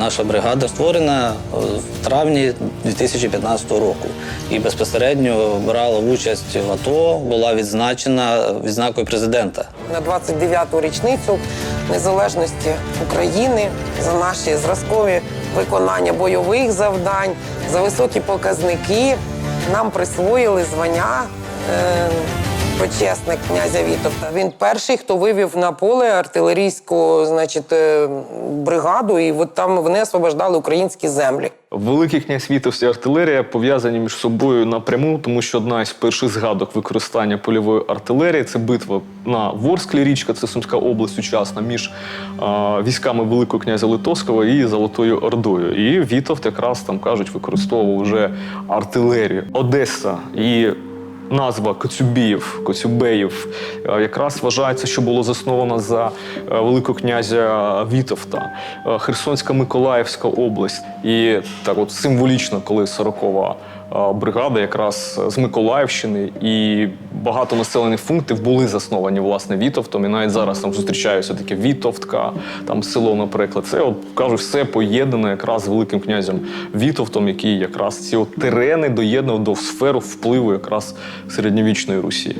Наша бригада створена е, в травні 2015 року і безпосередньо брала участь в АТО, була відзначена відзнакою президента. на 29-ту річницю незалежності України за наші зразкові виконання бойових завдань, за високі показники нам присвоїли звання. Е- Почесник князя Вітовта. Він перший, хто вивів на поле артилерійську, значить, е, бригаду, і от там вони освобождали українські землі. Великий князь Вітовськ і артилерія пов'язані між собою напряму, тому що одна із перших згадок використання польової артилерії це битва на Ворсклі річка, це Сумська область сучасна, між а, військами Великого князя Литовського і Золотою Ордою. І Вітовт якраз там кажуть, використовував вже артилерію. Одеса і Назва Коцюбіїв, Коцюбеїв е, якраз вважається, що було засновано за е, Великого князя Вітовта, Е, Херсонська Миколаївська область. І так, от символічно, коли 40-ва е, бригада, якраз з Миколаївщини, і багато населених пунктів були засновані власне Вітовтом. І навіть зараз там зустрічаються таке Вітовтка, там село, наприклад. Це от кажуть, все поєднане якраз з великим князем Вітовтом, який якраз ці от терени доєднав до сферу впливу якраз середньовічної Русі.